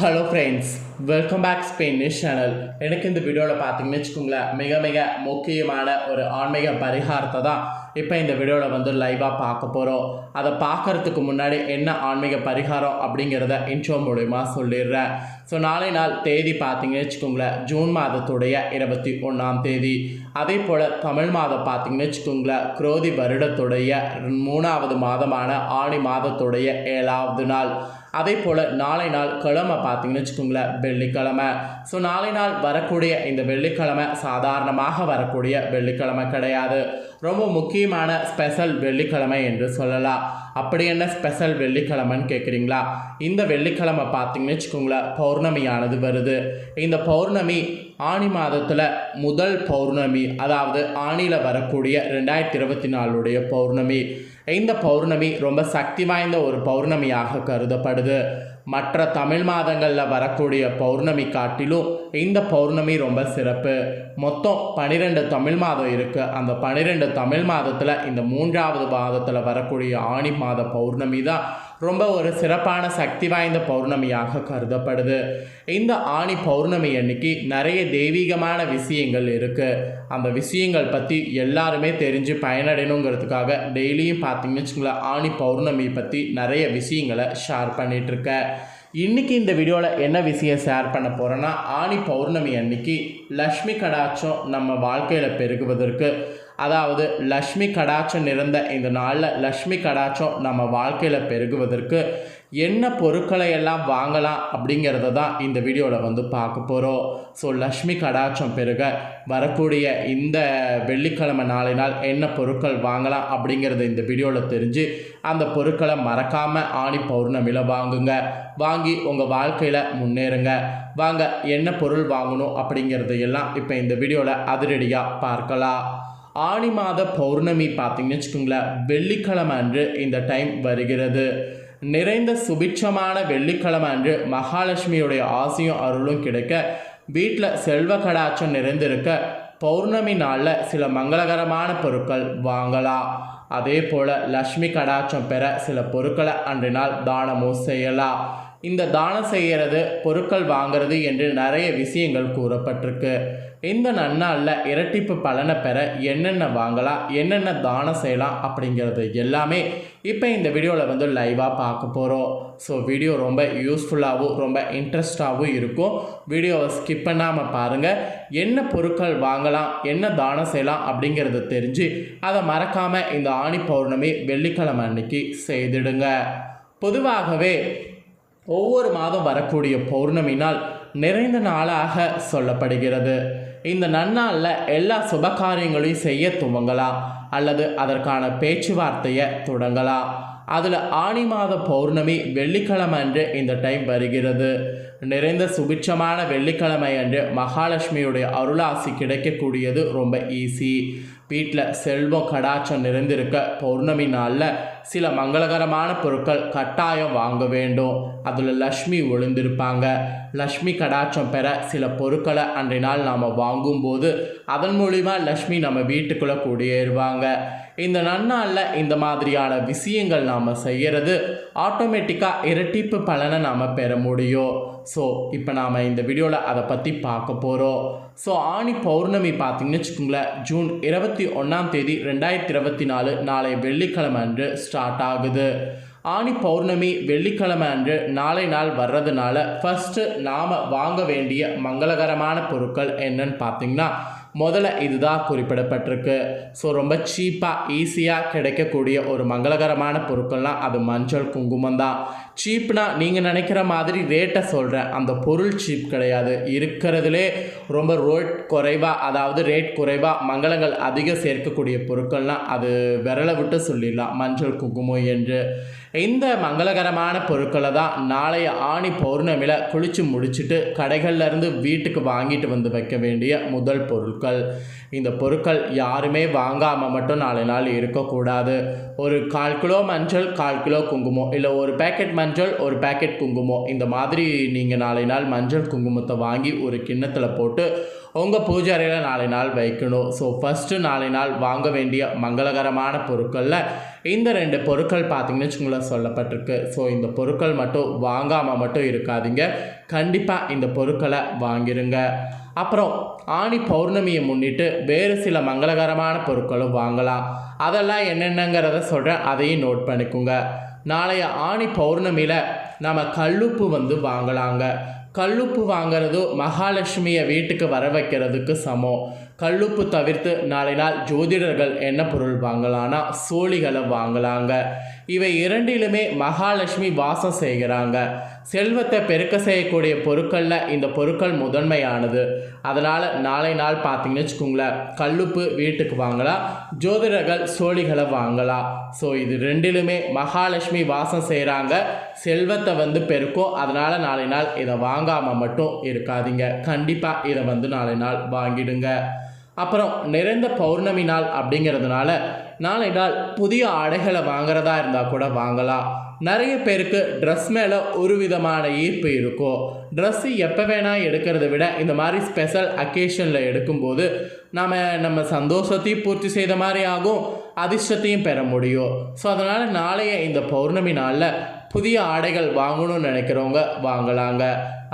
Hello friends welcome back Spain channel எனக்கு இந்த வீடியோவில் பார்த்தீங்கன்னு வச்சுக்கோங்களேன் மிக மிக முக்கியமான ஒரு ஆன்மீக பரிகாரத்தை தான் இப்போ இந்த வீடியோவில் வந்து லைவாக பார்க்க போகிறோம் அதை பார்க்கறதுக்கு முன்னாடி என்ன ஆன்மீக பரிகாரம் அப்படிங்கிறத இன்ட்ரோ மூலிமா சொல்லிடுறேன். ஸோ நாளை நாள் தேதி பார்த்தீங்கன்னு வச்சுக்கோங்களேன் ஜூன் மாதத்துடைய இருபத்தி ஒன்றாம் தேதி. அதே போல் தமிழ் மாதம் பார்த்தீங்கன்னு வச்சுக்கோங்களேன் குரோதி வருடத்துடைய மூணாவது மாதமான ஆணி மாதத்துடைய ஏழாவது நாள். அதே போல் நாளை நாள் கிழமை பார்த்தீங்கன்னு வச்சுக்கோங்களேன் வெள்ளிக்கிழமை. ஸோ நாளை நாள் வரக்கூடிய இந்த வெள்ளிக்கிழமை சாதாரணமாக வரக்கூடிய வெள்ளிக்கிழமை கிடையாது. ரொம்ப முக்கியமான ஸ்பெஷல் வெள்ளிக்கிழமை என்று சொல்லலாம். அப்படி என்ன ஸ்பெஷல் வெள்ளிக்கிழமைன்னு கேட்குறீங்களா? இந்த வெள்ளிக்கிழமை பார்த்தீங்கன்னு வச்சுக்கோங்களேன் பௌர்ணமியானது வருது. இந்த பௌர்ணமி ஆணி மாதத்தில் முதல் பௌர்ணமி அதாவது ஆணியில் வரக்கூடிய ரெண்டாயிரத்தி இருபத்தி நாலுடைய பௌர்ணமி. இந்த பௌர்ணமி ரொம்ப சக்தி வாய்ந்த ஒரு பௌர்ணமியாக கருதப்படுது. மற்ற தமிழ் மாதங்களில் வரக்கூடிய பௌர்ணமி காட்டிலும் இந்த பௌர்ணமி ரொம்ப சிறப்பு. மொத்தம் பன்னிரெண்டு தமிழ் மாதம் இருக்குது அந்த பன்னிரெண்டு தமிழ் மாதத்தில் இந்த மூன்றாவது மாதத்தில் வரக்கூடிய ஆணி மாத பௌர்ணமி தான் ரொம்ப ஒரு சிறப்பான சக்தி வாய்ந்த பௌர்ணமியாக கருதப்படுது. இந்த ஆணி பௌர்ணமி அன்னைக்கு நிறைய தெய்வீகமான விஷயங்கள் இருக்குது அந்த விஷயங்கள் பற்றி எல்லாருமே தெரிஞ்சு பயனடையணுங்கிறதுக்காக டெய்லியும் பார்த்தீங்கன்னு வச்சுங்களேன் ஆணி பௌர்ணமி பற்றி நிறைய விஷயங்களை ஷேர் பண்ணிகிட்ருக்கேன் இன்றைக்கி இந்த வீடியோவில் என்ன விஷயம் ஷேர் பண்ண போகிறேன்னா ஆணி பௌர்ணமி அன்னைக்கு லக்ஷ்மி கடாட்சம் நம்ம வாழ்க்கையில் பெருகுவதற்கு. அதாவது லக்ஷ்மி கடாட்சம் நிறைந்த இந்த நாளில் லக்ஷ்மி கடாட்சம் நம்ம வாழ்க்கையில் பெருகுவதற்கு என்ன பொருட்களை எல்லாம் வாங்கலாம் அப்படிங்கிறத தான் இந்த வீடியோவில் வந்து பார்க்க போகிறோம். ஸோ லக்ஷ்மி கடாட்சம் பெருக வரக்கூடிய இந்த வெள்ளிக்கிழமை நாளினால் என்ன பொருட்கள் வாங்கலாம் அப்படிங்கிறத இந்த வீடியோவில் தெரிஞ்சு அந்த பொருட்களை மறக்காமல் ஆணி பௌர்ணமியில் வாங்குங்க. வாங்கி உங்கள் வாழ்க்கையில் முன்னேறுங்க. வாங்க என்ன பொருள் வாங்கணும் அப்படிங்கிறது எல்லாம் இப்போ இந்த வீடியோவில் அதிரடியாக பார்க்கலாம். ஆணி மாத பௌர்ணமி பார்த்தீங்கன்னு வச்சுக்கோங்களேன் வெள்ளிக்கிழமை அன்று இந்த டைம் வருகிறது. நிறைந்த சுபிட்சமான வெள்ளிக்கிழமை அன்று மகாலட்சுமியுடைய ஆசையும் அருளும் கிடைக்க வீட்டில் செல்வ கடாட்சம் நிறைந்திருக்க பௌர்ணமி நாளில் சில மங்களகரமான பொருட்கள் வாங்கலாம். அதே போல் லக்ஷ்மி கடாட்சம் பெற சில பொருட்களை அன்று நாள் தானமும் செய்யலாம். இந்த தானம் செய்கிறது பொருட்கள் வாங்கிறது என்று நிறைய விஷயங்கள் கூறப்பட்டிருக்கு. இந்த நன்னாளில் இரட்டிப்பு பலனை பெற என்னென்ன வாங்கலாம் என்னென்ன தானம் செய்யலாம் அப்படிங்கிறது எல்லாமே இப்போ இந்த வீடியோவில் வந்து லைவாக பார்க்க போகிறோம் ஸோ வீடியோ ரொம்ப யூஸ்ஃபுல்லாகவும் ரொம்ப இன்ட்ரெஸ்டாகவும் இருக்கும். வீடியோவை ஸ்கிப் பண்ணாமல் பாருங்கள் என்ன பொருட்கள் வாங்கலாம் என்ன தானம் செய்யலாம் அப்படிங்கிறத தெரிஞ்சு அதை மறக்காமல் இந்த ஆணி பௌர்ணமி வெள்ளிக்கிழமை அன்னைக்கு செய்திடுங்க. பொதுவாகவே ஒவ்வொரு மாதம் வரக்கூடிய பௌர்ணமி நாள் நிறைந்த நாளாக சொல்லப்படுகிறது. இந்த நன்னாளில் எல்லா சுப காரியங்களையும் செய்ய துவங்கலாம். அல்லது அதற்கான பேச்சுவார்த்தையை தொடங்கலாம். அதில் ஆணி மாத பௌர்ணமி வெள்ளிக்கிழமை அன்று இந்த டைம் வருகிறது. நிறைந்த சுபிட்சமான வெள்ளிக்கிழமை அன்று மகாலட்சுமியுடைய அருளாசி கிடைக்கக்கூடியது ரொம்ப ஈஸி வீட்டில் செல்வம் கடாச்சம் நிறைந்திருக்க பௌர்ணமி நாளில் சில மங்களகரமான பொருட்கள் கட்டாயம் வாங்க வேண்டும். அதில் லக்ஷ்மி ஒளிந்திருப்பாங்க. லக்ஷ்மி கடாச்சம் பெற சில பொருட்களை அன்றைய நாள் நாம் வாங்கும்போது அதன் மூலிமா லக்ஷ்மி நம்ம வீட்டுக்குள்ளே குடியேறுவாங்க. இந்த நன்னாளில் இந்த மாதிரியான விஷயங்கள் நாம் செய்கிறது ஆட்டோமேட்டிக்காக இரட்டிப்பு பலனை நாம் பெற முடியும். ஸோ இப்போ நாம் இந்த வீடியோவில் அதை பற்றி பார்க்க போகிறோம் ஸோ ஆணி பௌர்ணமி பார்த்தீங்கன்னு வச்சுக்கோங்களேன் ஜூன் இருபத்தி ஒன்றாம் தேதி ரெண்டாயிரத்தி இருபத்தி நாலு நாளை வெள்ளிக்கிழமை அன்று ஸ்டார்ட் ஆகுது. ஆணி பௌர்ணமி வெள்ளிக்கிழமை அன்று நாளை நாள் வர்றதுனால ஃபஸ்ட்டு நாம் வாங்க வேண்டிய மங்களகரமான பொருட்கள் என்னன்னு பார்த்தீங்கன்னா முதல்ல இதுதான் குறிப்பிடப்பட்டிருக்கு. ஸோ ரொம்ப சீப்பாக ஈஸியாக கிடைக்கக்கூடிய ஒரு மங்களகரமான பொருட்கள்னால் அது மஞ்சள் குங்குமம் தான் சீப்னா நீங்கள் நினைக்கிற மாதிரி ரேட்டை சொல்கிறேன் அந்த பொருள் சீப் கிடையாது. இருக்கிறதுலே ரொம்ப ரோட் குறைவாக அதாவது ரேட் குறைவாக மங்களங்கள் அதிகம் சேர்க்கக்கூடிய பொருட்கள்னால் அது விரலை விட்டு சொல்லிடலாம். மஞ்சள் குங்குமம் என்று. இந்த மங்களகரமான பொருட்களை தான் நாளைய ஆணி பௌர்ணமியில் குளித்து முடிச்சுட்டு கடைகள்லேருந்து வீட்டுக்கு வாங்கிட்டு வந்து வைக்க வேண்டிய முதல் பொருட்கள். இந்த பொருட்கள் யாருமே வாங்காமல் மட்டும் நாளை நாள் இருக்கக்கூடாது. ஒரு கால் கிலோ மஞ்சள் கால் கிலோ குங்குமம் இல்லை ஒரு பேக்கெட் மஞ்சள் ஒரு பேக்கெட் குங்குமம். இந்த மாதிரி நீங்கள் நாளை நாள் மஞ்சள் குங்குமத்தை வாங்கி ஒரு கிண்ணத்தில் போட்டு உங்கள் பூஜை அறையில் நாளை நாள் வைக்கணும். ஸோ ஃபஸ்ட்டு நாளை நாள் வாங்க வேண்டிய மங்களகரமான பொருட்களில் இந்த ரெண்டு பொருட்கள் பார்த்தீங்கன்னு வச்சுக்கோங்களேன் சொல்லப்பட்டிருக்கு. ஸோ இந்த பொருட்கள் மட்டும் வாங்காமல் மட்டும் இருக்காதீங்க. கண்டிப்பாக இந்த பொருட்களை வாங்கிருங்க. அப்புறம் ஆணி பௌர்ணமியை முன்னிட்டு வேறு சில மங்களகரமான பொருட்களும் வாங்கலாம். அதெல்லாம் என்னென்னங்கிறத சொல்கிறேன் அதையும் நோட் பண்ணிக்கோங்க. நாளைய ஆணி பௌர்ணமியில் நம்ம கல்லுப்பு வந்து வாங்கலாங்க. கல்லுப்பு வாங்கிறதோ மகாலட்சுமியை வீட்டுக்கு வர வைக்கிறதுக்கு சமம். கல்லுப்பு தவிர்த்து நாளை நாள் ஜோதிடர்கள் என்ன பொருள் வாங்கலான்னா சோழிகளை வாங்கலாங்க. இவை இரண்டிலுமே மகாலட்சுமி வாசம் செய்கிறாங்க. செல்வத்தை பெருக்க செய்யக்கூடிய பொருட்களில் இந்த பொருட்கள் முதன்மையானது. அதனால் நாளை நாள் பார்த்தீங்கன்னு வச்சுக்கோங்களேன் கல்லுப்பு வீட்டுக்கு வாங்கலாம் ஜோதிடர்கள் சோழிகளை வாங்கலாம். ஸோ இது ரெண்டிலுமே மகாலட்சுமி வாசம் செய்கிறாங்க செல்வத்தை வந்து பெருக்கும். அதனால் நாளை நாள் இதை வாங்காமல் மட்டும் இருக்காதீங்க. கண்டிப்பாக இதை வந்து நாளை நாள் வாங்கிடுங்க. அப்புறம் நிறைந்த பௌர்ணமி நாள் அப்படிங்கிறதுனால நாளை நாள் புதிய ஆடைகளை வாங்குறதா இருந்தால் கூட வாங்கலாம். நிறைய பேருக்கு ட்ரெஸ் மேலே ஒரு விதமான ஈர்ப்பு இருக்கும் ட்ரெஸ்ஸு எப்போ வேணால் எடுக்கிறத விட இந்த மாதிரி ஸ்பெஷல் அக்கேஷனில் எடுக்கும்போது நாம் நம்ம சந்தோஷத்தையும் பூர்த்தி செய்த மாதிரி ஆகும் அதிர்ஷ்டத்தையும் பெற முடியும். ஸோ அதனால் நாளைய இந்த பௌர்ணமி நாளில் புதிய ஆடைகள் வாங்கணும்னு நினைக்கிறவங்க வாங்கலாங்க.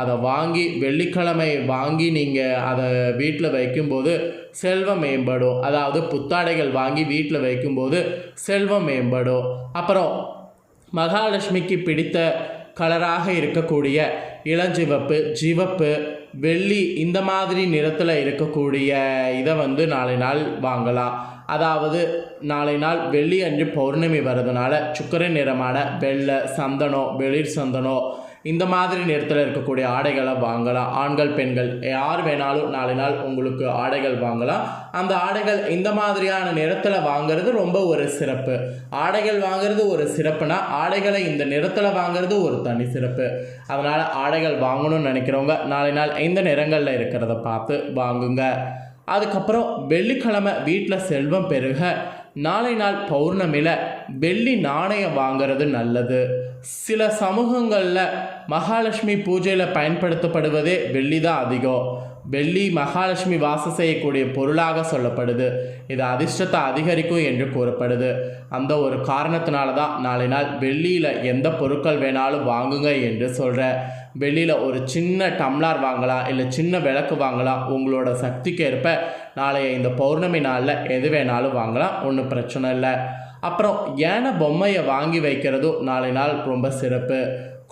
அதை வாங்கி வெள்ளிக்கிழமை வாங்கி நீங்கள் அதை வீட்டில் வைக்கும்போது செல்வம் மேம்படும். அதாவது புத்தாடைகள் வாங்கி வீட்டில் வைக்கும்போது செல்வம் மேம்படும். அப்புறம் மகாலட்சுமிக்கு பிடித்த கலராக இருக்கக்கூடிய இளஞ்சிவப்பு சிவப்பு வெள்ளி இந்த மாதிரி நிறத்தில் இருக்கக்கூடிய இதை வந்து நாளை நாள் வாங்கலாம். அதாவது நாளை நாள் வெள்ளி அன்று பௌர்ணமி வர்றதுனால சுக்கர நிறமான வெள்ளை சந்தனம் வெளிர் சந்தனம் இந்த மாதிரி நிறத்தில் இருக்கக்கூடிய ஆடைகளை வாங்கலாம். ஆண்கள் பெண்கள் யார் வேணாலும் நாளை நாள் உங்களுக்கு ஆடைகள் வாங்கலாம். அந்த ஆடைகள் இந்த மாதிரியான நிறத்தில் வாங்குறது ரொம்ப ஒரு சிறப்பு. ஆடைகள் வாங்குறது ஒரு சிறப்புனா ஆடைகளை இந்த நிறத்தில் வாங்குறது ஒரு தனி சிறப்பு. அதனால் ஆடைகள் வாங்கணும்னு நினைக்கிறவங்க நாளை நாள் இந்த நிறங்களில் இருக்கிறத பார்த்து வாங்குங்க. அதுக்கப்புறம் வெள்ளிக்கிழமை வீட்டில் செல்வம் பெருக நாளை நாள் பௌர்ணமியில் வெள்ளி நாணயம் வாங்கிறது நல்லது. சில சமூகங்களில் மகாலட்சுமி பூஜையில் பயன்படுத்தப்படுவதே வெள்ளி தான் அதிகம். வெள்ளி மகாலட்சுமி வாசம் செய்யக்கூடிய பொருளாக சொல்லப்படுது. இது அதிர்ஷ்டத்தை அதிகரிக்கும் என்று கூறப்படுது. அந்த ஒரு காரணத்தினால தான் நாளை நாள் வெள்ளியில் எந்த பொருட்கள் வேணாலும் வாங்குங்க என்று சொல்கிறேன் வெளியில் ஒரு சின்ன டம்ளார் வாங்கலாம் இல்லை சின்ன விளக்கு வாங்கலாம். உங்களோட சக்திக்கு ஏற்ப நாளைய இந்த பௌர்ணமி நாளில் எது வேணாலும் வாங்கலாம் ஒன்றும் பிரச்சனை இல்லை. அப்புறம் ஏன பொம்மையை வாங்கி வைக்கிறதும் நாளை நாள் ரொம்ப சிறப்பு.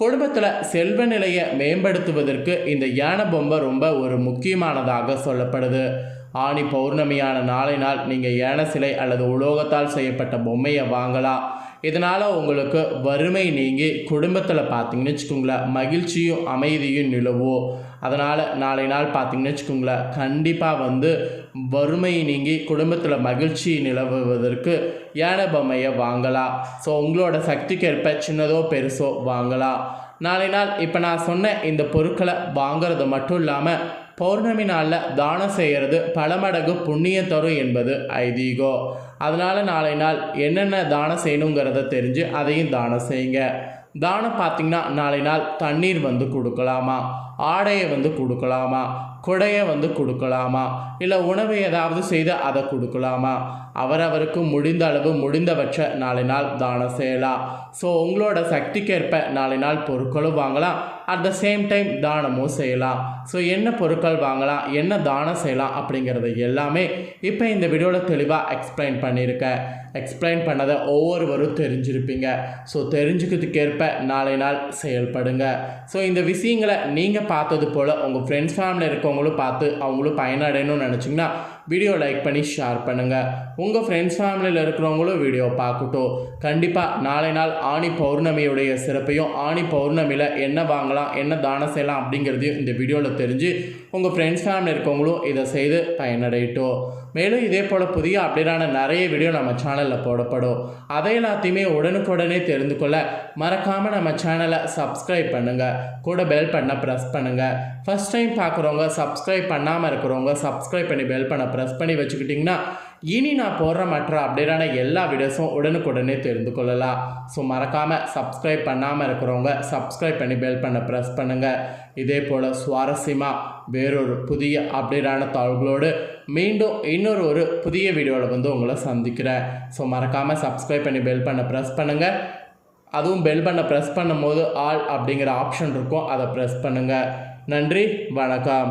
குடும்பத்தில் செல்வ நிலையை மேம்படுத்துவதற்கு இந்த யானை பொம்மை ரொம்ப ஒரு முக்கியமானதாக சொல்லப்படுது. ஆணி பௌர்ணமியான நாளை நாள் நீங்கள் யானை சிலை அல்லது உலோகத்தால் செய்யப்பட்ட பொம்மையை வாங்கலாம். இதனால் உங்களுக்கு வறுமை நீங்கி குடும்பத்தில் பார்த்தீங்கன்னு வச்சுக்கோங்களேன் மகிழ்ச்சியும் அமைதியும் நிலவும். அதனால் நாளை நாள் பார்த்தீங்கன்னு வச்சுக்கோங்களேன் கண்டிப்பாக வந்து வறுமை நீங்கி குடும்பத்தில் மகிழ்ச்சி நிலவுவதற்கு யானை பொம்மையை வாங்கலாம் ஸோ உங்களோட சக்திக்கேற்ப சின்னதோ பெருசோ வாங்கலாம் நாளை நாள் இப்போ நான் சொன்ன இந்த பொருட்களை வாங்குறது மட்டும் இல்லாமல் பௌர்ணமி நாளில் தானம் செய்கிறது பல மடங்கு புண்ணியம் தரும் என்பது ஐதீகம் அதனால் நாளை நாள் என்னென்ன தானம் செய்யணுங்கிறத தெரிஞ்சு அதையும் தானம் செய்யுங்க. தானம் பார்த்திங்கன்னா நாளை நாள் தண்ணீர் வந்து கொடுக்கலாமா? ஆடையை வந்து கொடுக்கலாமா? கொடையை வந்து கொடுக்கலாமா? இல்லை உணவு ஏதாவது செய்து அதை கொடுக்கலாமா? அவரவருக்கு முடிந்த அளவு முடிந்தவற்றை நாளை நாள் தானம் செய்யலாம். ஸோ உங்களோட சக்திக்கேற்ப நாளை நாள் பொருட்களும் வாங்கலாம். அட் த சேம் டைம் தானமும் செய்யலாம். ஸோ என்ன பொருட்கள் வாங்கலாம் என்ன தானம் செய்யலாம் அப்படிங்கிறது எல்லாமே இப்போ இந்த வீடியோவில் தெளிவாக எக்ஸ்பிளைன் பண்ணியிருக்கேன் எக்ஸ்பிளைன் பண்ணதை ஒவ்வொருவரும் தெரிஞ்சிருப்பீங்க. ஸோ தெரிஞ்சுக்கிறதுக்கேற்ப நாளை நாள் செயல்படுங்க. ஸோ இந்த விஷயங்களை நீங்கள் பார்த்தது போல் உங்கள் ஃப்ரெண்ட்ஸ் ஃபேமிலியில் இருக்கவங்களும் பார்த்து அவங்களும் பயனடையணும்னு நினச்சிங்கன்னா வீடியோ லைக் பண்ணி ஷேர் பண்ணுங்கள் உங்கள் ஃப்ரெண்ட்ஸ் ஃபேமிலியில் இருக்கிறவங்களும் வீடியோ பார்க்கட்டும். கண்டிப்பாக நாளை நாள் ஆணி பௌர்ணமியுடைய சிறப்பையும் ஆணி பௌர்ணமியில் என்ன வாங்கலாம் என்ன தானம் செய்யலாம் அப்படிங்கிறதையும் இந்த வீடியோவில் தெரிஞ்சு உங்கள் ஃப்ரெண்ட்ஸ் ஃபேமிலி இருக்கவங்களும் இதை செய்து பயனடையட்டும். மேலும் இதே போல் புதிய அப்டேட்டான நிறைய வீடியோ நம்ம சேனலில் போடப்படும். அதை எல்லாத்தையுமே உடனுக்குடனே தெரிந்து கொள்ள மறக்காமல் நம்ம சேனலை சப்ஸ்கிரைப் பண்ணுங்கள் கூட பெல் பண்ண ப்ரெஸ் பண்ணுங்கள் ஃபஸ்ட் டைம் பார்க்குறவங்க சப்ஸ்கிரைப் பண்ணாமல் இருக்கிறவங்க சப்ஸ்கிரைப் பண்ணி பெல் பண்ண ப்ரெஸ் பண்ணி வச்சுக்கிட்டிங்கன்னா இனி நான் போடுற மற்ற அப்டேட்டான எல்லா வீடியோஸும் உடனுக்குடனே தெரிந்து கொள்ளலாம். ஸோ மறக்காமல் சப்ஸ்கிரைப் பண்ணாமல் இருக்கிறவங்க சப்ஸ்கிரைப் பண்ணி பெல் பண்ண ப்ரெஸ் பண்ணுங்கள் இதே போல் சுவாரஸ்யமாக வேறொரு புதிய அப்டேட்டான தாள்களோடு மீண்டும் இன்னொரு ஒரு புதிய வீடியோவில் வந்து உங்களை சந்திக்கிறேன். ஸோ மறக்காமல் சப்ஸ்கிரைப் பண்ணி பெல் பண்ண ப்ரெஸ் பண்ணுங்கள் அதுவும் பெல் பண்ண ப்ரெஸ் பண்ணும்போது ஆல் அப்படிங்கிற ஆப்ஷன் இருக்கும். அதை ப்ரெஸ் பண்ணுங்கள் நன்றி வணக்கம்.